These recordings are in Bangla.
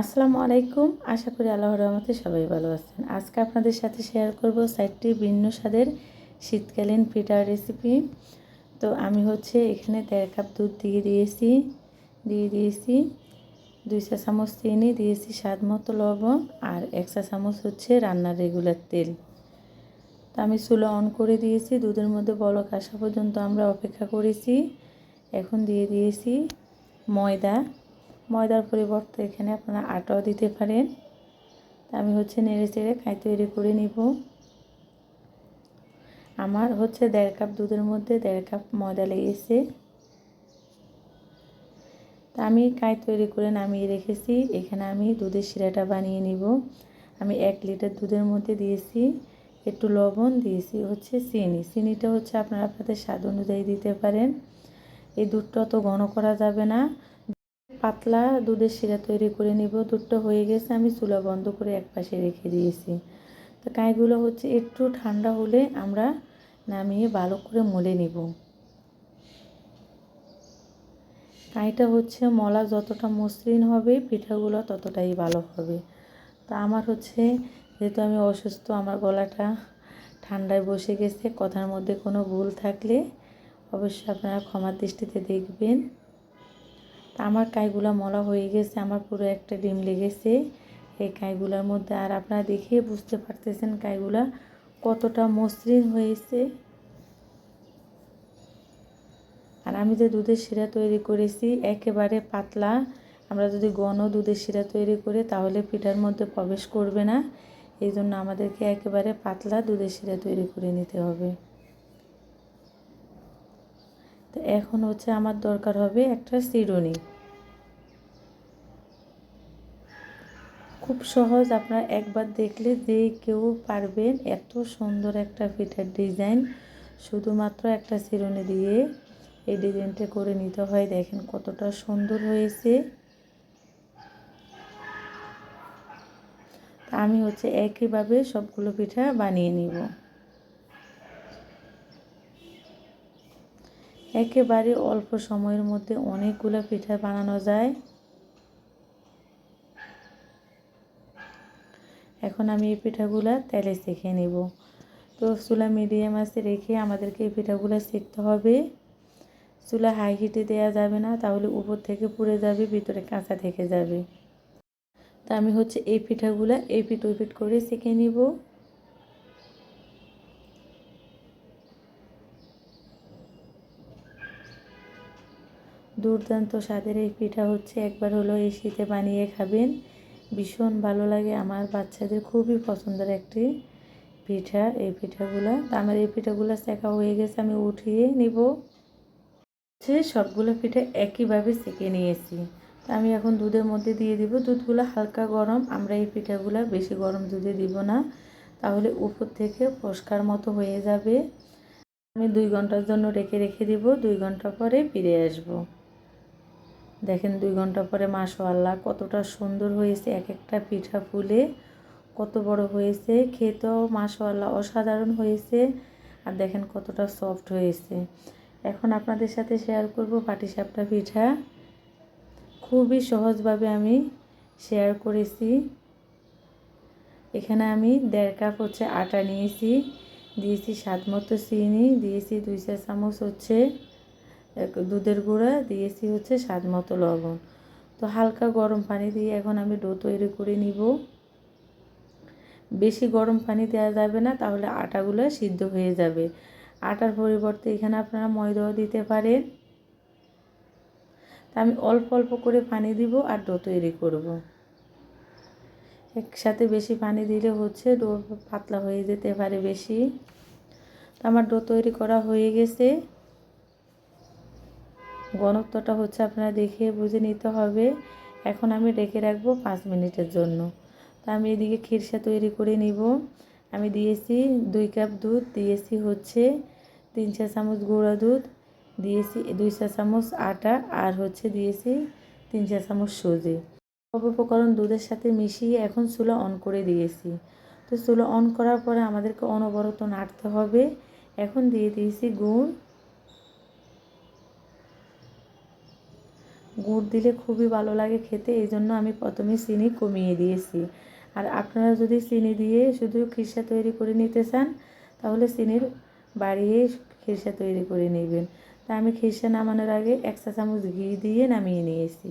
আসসালামু আলাইকুম। আশা করি আল্লাহর রহমতে সবাই ভালো আছেন। আজকে আপনাদের সাথে শেয়ার করব সাইটটি ভিন্ন স্বাদের শীতকালীন পিঠার রেসিপি তো আমি হচ্ছে এখানে দেড় কাপ দুধ দিয়ে দিয়েছি দিয়ে দিয়েছি দুই চা চামচ চিনি, দিয়েছি স্বাদ মতো লবণ আর এক চা চামচ হচ্ছে রান্নার রেগুলার তেল। তো আমি চুলো অন করে দিয়েছি, দুধের মধ্যে বলক আসা পর্যন্ত আমরা অপেক্ষা করেছি। এখন দিয়ে দিয়েছি ময়দা। ময়দার পরিবর্তে এখানে আপনারা আটাও দিতে পারেন। আমি হচ্ছে নেড়ে চেড়ে খাই তৈরি করে নিব। আমার হচ্ছে দেড় কাপ দুধের মধ্যে দেড় কাপ ময়দা লেগেছে। তা আমি কাই তৈরি করে নামিয়ে রেখেছি। এখানে আমি দুধের শিরাটা বানিয়ে নিব। আমি এক লিটার দুধের মধ্যে দিয়েছি। একটু লবণ দিয়েছি হচ্ছে চিনি। চিনিটা হচ্ছে আপনারা আপনাদের স্বাদ অনুযায়ী দিতে পারেন। এই দুধটা অত ঘন করা যাবে না। পাতলা দুধের শিরা তৈরি করে নিব। দুধটা হয়ে গেছে, আমি চুলা বন্ধ করে এক পাশে রেখে দিয়েছি। তো কাইগুলো হচ্ছে একটু ঠান্ডা হলে আমরা নামিয়ে ভালো করে মলে নিব। কাইটা হচ্ছে মলা যতটা মসৃণ হবে, পিঠাগুলো ততটাই ভালো হবে। তো আমার হচ্ছে, যেহেতু আমি অসুস্থ, আমার গলাটা ঠান্ডায় বসে গেছে, কথার মধ্যে কোনো ভুল থাকলে অবশ্যই আপনারা ক্ষমার দৃষ্টিতে দেখবেন। আমার কাইগুলা মলা হয়ে গেছে, আমার পুরো একটা ডিম লেগেছে। এই কাইগুলার মধ্যে আর আপনারা দেখে বুঝতে পারতেছেন কাইগুলা কতটা মসৃণ হয়েছে। আর আমি যে দুধের শিরা তৈরি করেছি, একেবারে পাতলা। আমরা যদি ঘন দুধের শিরা তৈরি করি, তাহলে পিঠার মধ্যে প্রবেশ করবে না। এই জন্য আমাদেরকে একেবারে পাতলা দুধের শিরা তৈরি করে নিতে হবে। তো এখন হচ্ছে আমার দরকার হবে একটা চিরুনি খুব সহজ আপনারা একবার দেখলে যে কেউ পারবেন এত সুন্দর একটা পিঠার ডিজাইন। শুধুমাত্র একটা চিরুনি দিয়ে এই ডিজাইনটা করে নিতে হয়। দেখেন কতটা সুন্দর হয়েছে। আমি হচ্ছে একইভাবে সবগুলো পিঠা বানিয়ে নিব। একেবারে অল্প সময়ের মধ্যে অনেকগুলো পিঠা বানানো যায়। এখন আমি এই পিঠাগুলো তেলে শিখে নেব। তো চুলা মিডিয়াম আছে রেখে আমাদেরকে এই পিঠাগুলো শিখতে হবে। চুলা হাই হিটে দেওয়া যাবে না, তাহলে উপর থেকে পুড়ে যাবে, ভিতরে কাঁচা থেকে যাবে। তা আমি হচ্ছে এই পিঠাগুলো এই পিঠ ওই পিঠ করে শিখে নিব। দুর্দান্ত স্বাদের এই পিঠা হচ্ছে। একবার হলো এই শীতে বানিয়ে খাবেন। ভীষণ ভালো লাগে। আমার বাচ্চাদের খুবই পছন্দের একটি পিঠা, এই পিঠাগুলো। আমার এই পিঠাগুলো শেখা হয়ে গেছে, আমি উঠিয়ে নিব। হচ্ছে সবগুলো পিঠা একইভাবে সেঁকে নিয়েছি। তা আমি এখন দুধের মধ্যে দিয়ে দিব। দুধগুলো হালকা গরম। আমরা এই পিঠাগুলো বেশি গরম দুধে দিব না। তাহলে উপর থেকে ফসকার মতো হয়ে যাবে। আমি দুই ঘণ্টার জন্য রেখে রেখে দিব। দুই ঘণ্টা পরে ফিরে আসব। দেখেন দুই ঘণ্টা পরে মাশাল্লাহ কতটা সুন্দর হয়েছে। এক একটা পিঠা ফুলে কত বড় হয়েছে, খেতেও মাশাল্লাহ অসাধারণ হয়েছে। আর দেখেন কতটা সফট হয়েছে। এখন আপনাদের সাথে শেয়ার করব পাটিসাপটা পিঠা। খুবই সহজভাবে আমি শেয়ার করেছি। এখানে আমি দেড় কাপ হচ্ছে আটা নিয়েছি। দিয়েছি স্বাদ মতো চিনি, দিয়েছি দুই চা চামচ হচ্ছে দুধের গুঁড়া দিয়েছি হচ্ছে স্বাদ মতো লবণ। তো হালকা গরম পানি দিয়ে এখন আমি ডো তৈরি করে নিব। বেশি গরম পানি দেওয়া যাবে না, তাহলে আটাগুলো সিদ্ধ হয়ে যাবে। আটার পরিবর্তে এখানে আপনারা ময়দাও দিতে পারেন। তা আমি অল্প অল্প করে পানি দিব আর ডো তৈরি করব। একসাথে বেশি পানি দিলে হচ্ছে ডো পাতলা হয়ে যেতে পারে বেশি। তো আমার ডো তৈরি করা হয়ে গেছে। ঘনত্বটা হচ্ছে আপনারা দেখে বুঝে নিতে হবে। এখন আমি রেখে রাখব পাঁচ মিনিটের জন্য। তা আমি এদিকে খিরসা তৈরি করে নিব। আমি দিয়েছি দুই কাপ দুধ, দিয়েছি হচ্ছে তিন চা চামচ গুঁড়া দুধ, দিয়েছি দুই চা চামচ আটা আর হচ্ছে দিয়েছি তিন চা চামচ সুজি। সব উপকরণ দুধের সাথে মিশিয়ে এখন চুলা অন করে দিয়েছি। তো চুলা অন করার পরে আমাদেরকে অনবরত নাড়তে হবে। এখন দিয়ে দিয়েছি গুড়। গুড় দিলে খুবই ভালো লাগে খেতে, এই জন্য আমি প্রথমে চিনি কমিয়ে দিয়েছি। আর আপনারা যদি চিনি দিয়ে শুধু খিরসা তৈরি করে নিতে চান, তাহলে চিনির বাড়িয়ে খিরসা তৈরি করে নেবেন। তা আমি খিরসা নামানোর আগে এক চা চামচ ঘি দিয়ে নামিয়ে নিয়েছি।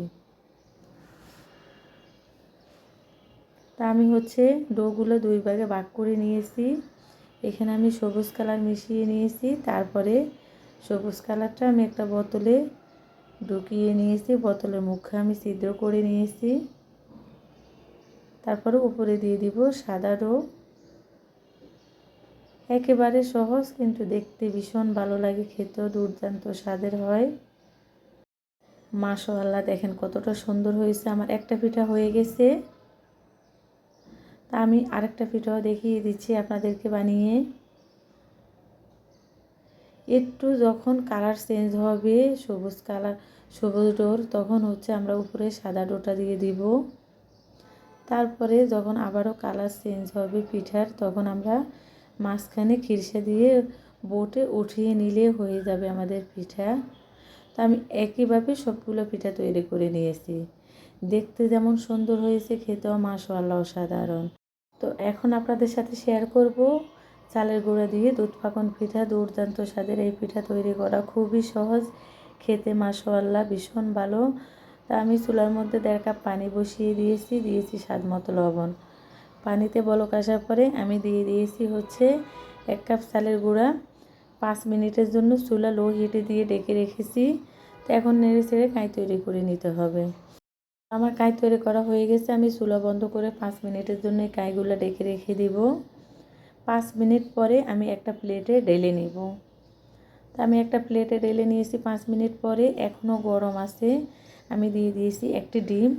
তা আমি হচ্ছে ডোগুলো দুই ভাগে ভাগ করে নিয়েছি। এখানে আমি সবুজ কালার মিশিয়ে নিয়েছি, তারপরে সবুজ কালারটা আমি একটা বোতলে ঢুকিয়ে নিয়েছি, বোতলের মুখে আমি ছিদ্র করে নিয়েছি। তারপরে উপরে দিয়ে দিব সাদা ডো একেবারে সহজ, কিন্তু দেখতে ভীষণ ভালো লাগে, খেতেও দুর্দান্ত স্বাদের হয়। মাশাআল্লাহ, দেখেন কতটা সুন্দর হয়েছে, আমার একটা পিঠা হয়ে গেছে। তা আমি আরেকটা পিঠাও দেখিয়ে দিচ্ছি আপনাদেরকে বানিয়ে। একটু যখন কালার চেঞ্জ হবে, সবুজ কালার সবুজ ডোর, তখন হচ্ছে আমরা উপরে সাদা ডোটা দিয়ে দিব। তারপরে যখন আবারও কালার চেঞ্জ হবে পিঠার, তখন আমরা মাঝখানে খিরসা দিয়ে বোটে উঠিয়ে নিলে হয়ে যাবে আমাদের পিঠা। তা আমি একইভাবে সবগুলো পিঠা তৈরি করে নিয়েছি। দেখতে যেমন সুন্দর হয়েছে, খেতেও মাশাআল্লাহ অসাধারণ। তো এখন আপনাদের সাথে শেয়ার করব। চালের গুঁড়া দিয়ে দুধ পাকন পিঠা, দুর্দান্ত স্বাদের এই পিঠা তৈরি করা খুবই সহজ। খেতে মাশাআল্লাহ ভীষণ ভালো। তা আমি চুলার মধ্যে দেড় কাপ পানি বসিয়ে দিয়েছি দিয়েছি স্বাদ মতো লবণ। পানিতে বলক আসার পরে আমি দিয়ে দিয়েছি হচ্ছে এক কাপ চালের গুঁড়া। পাঁচ মিনিটের জন্য চুলা লো হিটে দিয়ে ডেকে রেখেছি। তো এখন নেড়ে ছেড়ে কাঁই তৈরি করে নিতে হবে। আমার কাঁই তৈরি করা হয়ে গেছে, আমি চুলা বন্ধ করে পাঁচ মিনিটের জন্য কাঁইগুলো ডেকে রেখে দিব। পাঁচ মিনিট পরে আমি একটা প্লেটে ঢেলে নিব। তা আমি একটা প্লেটে ঢেলে নিয়েছি পাঁচ মিনিট পরে এখনও গরম আছে। আমি দিয়ে দিয়েছি একটি ডিম।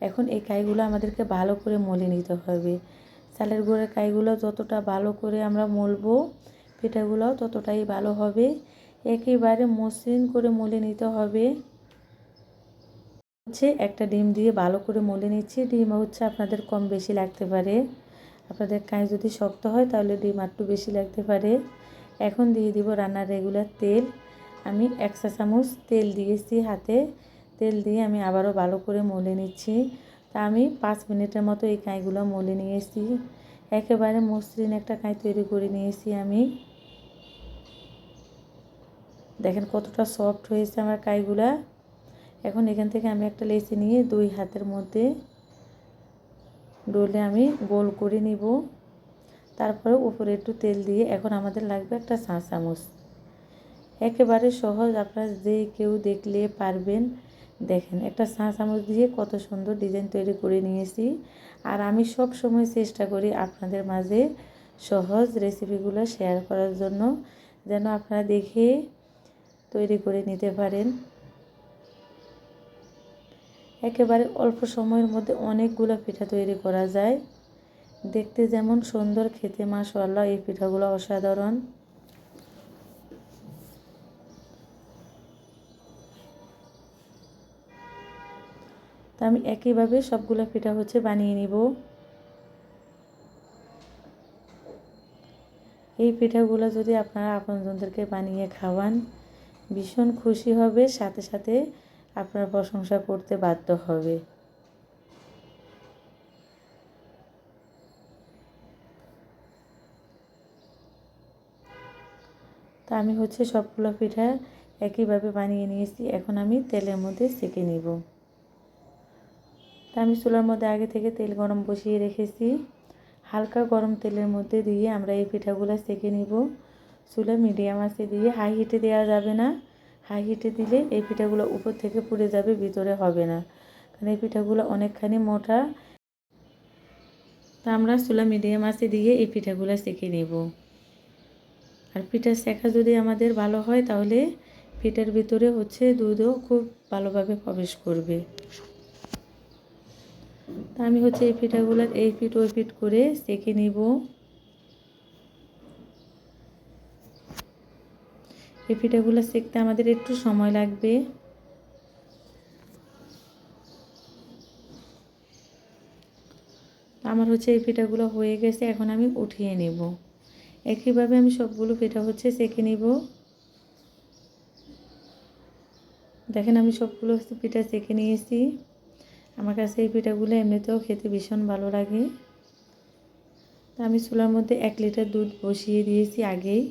এখন এই কাইগুলো আমাদেরকে ভালো করে মলে নিতে হবে। চালের গুঁড়ের কাইগুলো যতটা ভালো করে আমরা মলবো পিঠাগুলো ততটাই ভালো হবে। একেবারে মসৃণ করে মলে নিতে হবে। হচ্ছে একটা ডিম দিয়ে ভালো করে মলে নিচ্ছি। ডিম হচ্ছে আপনাদের কম বেশি লাগতে পারে। আপনাদের কাঁই যদি শক্ত হয়, তাহলে ডিম একটু বেশি লাগতে পারে। এখন দিয়ে দিব রান্নার রেগুলার তেল। আমি এক চা চামচ তেল দিয়েছি হাতে। তেল দিয়ে আমি আবারও ভালো করে মলে নিচ্ছি। তা আমি পাঁচ মিনিটের মতো এই কাঁইগুলো মলে নিয়েছি। একেবারে মসৃণ একটা কাঁই তৈরি করে নিয়েছি আমি। দেখেন কতটা সফট হয়েছে আমার কাইগুলা। এখন এখান থেকে আমি একটা লেচি নিয়ে দুই হাতের মধ্যে ডলে আমি গোল করে নিব। তারপরে উপরে একটু তেল দিয়ে এখন আমাদের লাগবে একটা চা চামচ একেবারে সহজ, আপনারা যে কেউ দেখলে পারবেন। দেখেন, একটা চা চামচ দিয়ে কত সুন্দর ডিজাইন তৈরি করে নিয়েছি। আর আমি সব সময় চেষ্টা করি আপনাদের মাঝে সহজ রেসিপিগুলো শেয়ার করার জন্য, যেন আপনারা দেখে তৈরি করে নিতে পারেন। একেবারে অল্প সময়ের মধ্যে অনেকগুলো পিঠা তৈরি করা যায়। দেখতে যেমন সুন্দর, খেতে মাশাআল্লাহ, এই পিঠাগুলো অসাধারণ। তা আমি একইভাবে সবগুলো পিঠা হচ্ছে বানিয়ে নিব। এই পিঠাগুলো যদি আপনারা আপনজনদেরকে বানিয়ে খাওয়ান, ভীষণ খুশি হবে। সাথে সাথে আপনার প্রশংসা করতে বাধ্য হবে। তা আমি হচ্ছে সবগুলো পিঠা একইভাবে বানিয়ে নিয়েছি, এখন আমি তেলের মধ্যে সেঁকে নিব। তা আমি চুলার মধ্যে আগে থেকে তেল গরম বসিয়ে রেখেছি। হালকা গরম তেলের মধ্যে দিয়ে আমরা এই পিঠাগুলো সেঁকে নিব। চুলা মিডিয়াম আছে দিয়ে হাই হিটে দেওয়া যাবে না। হাই হিটে দিলে এই পিঠাগুলো উপর থেকে পুড়ে যাবে, ভিতরে হবে না। কারণ এই পিঠাগুলো অনেকখানি মোটা। তা আমরা চুলা মিডিয়াম আছে দিয়ে এই পিঠাগুলো সেঁকে নেব। আর পিঠা শেখা যদি আমাদের ভালো হয়, তাহলে পিঠার ভিতরে হচ্ছে দুধও খুব ভালোভাবে প্রবেশ করবে। তা আমি হচ্ছে এই পিঠাগুলো এই পিঠ ওই পিঠ করে সেঁকে নিব। এই পিঠাগুলো সেঁকতে আমাদের একটু সময় লাগবে। আমার হচ্ছে এই পিঠাগুলো হয়ে গেছে, এখন আমি উঠিয়ে নেব। একইভাবে আমি সবগুলো পিঠা হচ্ছে সেঁকে নিব। দেখেন আমি সবগুলো পিঠা চেখে নিয়েছি। আমার কাছে এই পিঠাগুলো এমনিতেও খেতে ভীষণ ভালো লাগে। তা আমি চুলার মধ্যে এক লিটার দুধ বসিয়ে দিয়েছি আগেই।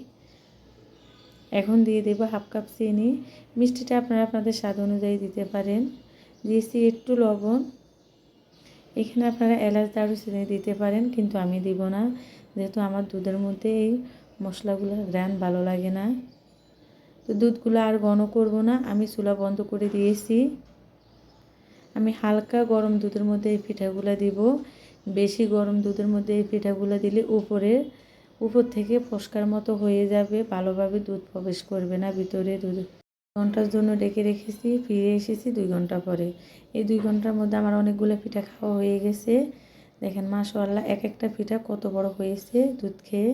এখন দিয়ে দেব হাফ কাপ চিনি। মিষ্টিটা আপনারা আপনাদের স্বাদ অনুযায়ী দিতে পারেন। দিয়েছি একটু লবণ। এখানে আপনারা এলাচ, দারুচিনি দিতে পারেন, কিন্তু আমি দিব না। যেহেতু আমার দুধের মধ্যে এই মশলাগুলোর গ্রান ভালো লাগে না। তো দুধগুলো আর ঘন করব না। আমি চুলা বন্ধ করে দিয়েছি। আমি হালকা গরম দুধের মধ্যে এই পিঠাগুলো দিব। বেশি গরম দুধের মধ্যে এই পিঠাগুলো দিলে উপরে উপর থেকে ফসকার মতো হয়ে যাবে, ভালোভাবে দুধ প্রবেশ করবে না ভিতরে দুধ। ঘণ্টার জন্য ডেকে রেখেছি, ফিরে এসেছি দুই ঘণ্টা পরে। এই দুই ঘণ্টার মধ্যে আমার অনেকগুলো পিঠা খাওয়া হয়ে গেছে। দেখেন, মাশাআল্লাহ, এক একটা পিঠা কত বড় হয়েছে দুধ খেয়ে।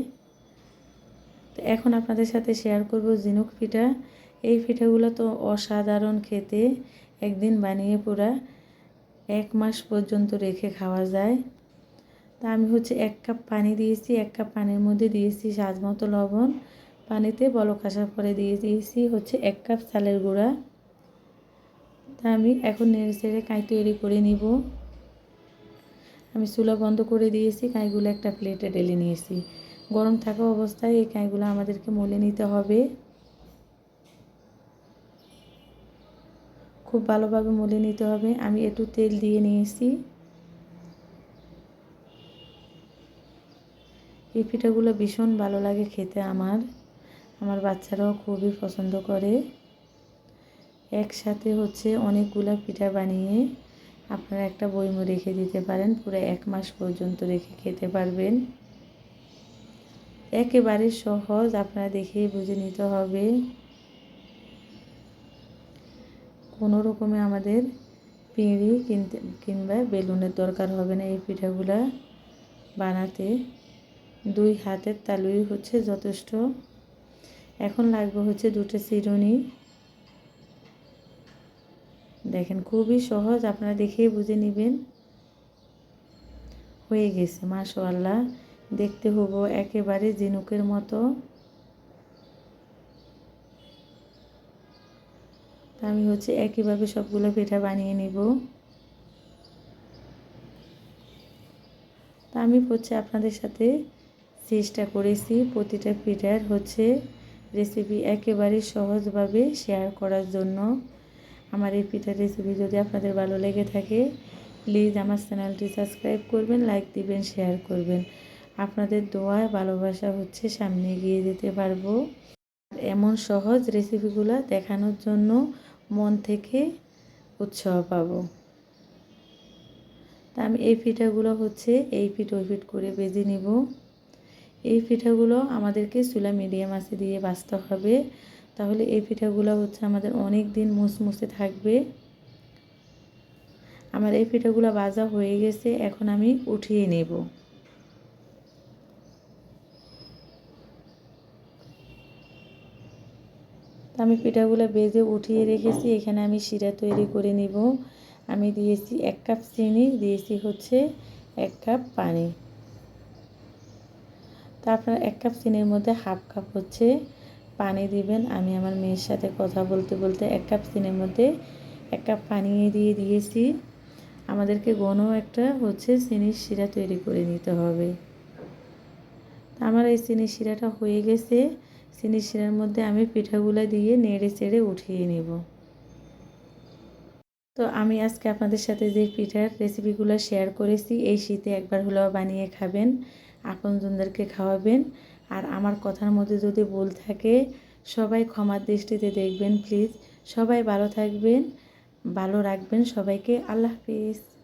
তো এখন আপনাদের সাথে শেয়ার করব ঝিনুক পিঠা। এই পিঠাগুলো তো অসাধারণ খেতে, একদিন বানিয়ে পুরা এক মাস পর্যন্ত রেখে খাওয়া যায়। তা আমি হচ্ছে এক কাপ পানি দিয়েছি, এক কাপ পানির মধ্যে দিয়েছি স্বাদ মতো লবণ। পানিতে বলক আসার পরে দিয়ে দিয়েছি হচ্ছে এক কাপ চালের গুঁড়া। তা আমি এখন নেড়ে চেড়ে কাঁই তৈরি করে নিব। আমি চুলা বন্ধ করে দিয়েছি, কাঁইগুলো একটা প্লেটে ঢেলে নিয়েছি। গরম থাকা অবস্থায় এই কাঁইগুলো আমাদেরকে মলে নিতে হবে। খুব ভালোভাবে মলে নিতে হবে। আমি একটু তেল দিয়ে নিয়েছি। এই পিঠাগুলো ভীষণ ভালো লাগে খেতে আমার। আমার বাচ্চারাও খুবই পছন্দ করে। একসাথে হচ্ছে অনেকগুলো পিঠা বানিয়ে আপনারা একটা বইমো রেখে দিতে পারেন, পুরো এক মাস পর্যন্ত রেখে খেতে পারবেন। একেবারে সহজ, আপনারা দেখেই বুঝে নিতে হবে। কোনো রকমে আমাদের পিঁড়ি কিনতে কিংবা বেলুনের দরকার হবে না এই পিঠাগুলা বানাতে। দুই হাতের তালুই হচ্ছে যথেষ্ট। এখন লাগবে হচ্ছে দুটো চিরুনি দেখেন, খুবই সহজ, আপনারা দেখেই বুঝে নেবেন। হয়ে গেছে, মাশাআল্লাহ। দেখতে হব একেবারে ঝিনুকের মতো। আমি হচ্ছে একইভাবে সবগুলো পিঠা বানিয়ে নিব। তা আমি হচ্ছে আপনাদের সাথে চেষ্টা করেছি, প্রতিটা পিঠার হচ্ছে রেসিপি একেবারে সহজভাবে শেয়ার করার জন্য। আমার এই পিঠার রেসিপি যদি আপনাদের ভালো লেগে থাকে প্লিজ আমার চ্যানেলটি সাবস্ক্রাইব করবেন লাইক দিবেন শেয়ার করবেন। আপনাদের দোয়ায় ভালোবাসা হচ্ছে সামনে এগিয়ে যেতে পারব। এমন সহজ রেসিপিগুলো দেখানোর জন্য মন থেকে উৎসাহ পাবো। তা আমি এই পিঠাগুলো হচ্ছে এই পিঠ ওই পিঠ করে বেজে নিব। এই পিঠাগুলো আমাদেরকে চুলা মিডিয়াম আছে দিয়ে বাঁচতে হবে। তাহলে এই পিঠাগুলো হচ্ছে আমাদের অনেক দিন মুসমুসে থাকবে। আমার এই পিঠাগুলো বাজা হয়ে গেছে, এখন আমি উঠিয়ে নেব। আমি পিঠাগুলো বেজে উঠিয়ে রেখেছি, এখানে আমি শিরা তৈরি করে নিব। আমি দিয়েছি এক কাপ চিনি, দিয়েছি হচ্ছে এক কাপ পানি। তা এক কাপ চিনির মধ্যে হাফ কাপ হচ্ছে পানি দিবেন। আমি আমার মেয়ের সাথে কথা বলতে বলতে এক কাপ চিনির মধ্যে এক কাপ পানি দিয়ে দিয়েছি। আমাদেরকে ঘন একটা হচ্ছে চিনির শিরা তৈরি করে নিতে হবে। আমার এই চিনির শিরাটা হয়ে গেছে। চিনির শিরার মধ্যে আমি পিঠাগুলো দিয়ে নেড়ে চেড়ে উঠিয়ে নেব। তো আমি আজকে আপনাদের সাথে যে পিঠার রেসিপিগুলো শেয়ার করেছি, এই শীতে একবার হলেও বানিয়ে খাবেন। আপনজনদেরকে খাওয়াবেন। আর আমার কথার মধ্যে যদি ভুল থাকে, সবাই ক্ষমার দৃষ্টিতে দেখবেন প্লিজ সবাই ভালো থাকবেন, ভালো রাখবেন সবাইকে। আল্লাহ হাফিজ।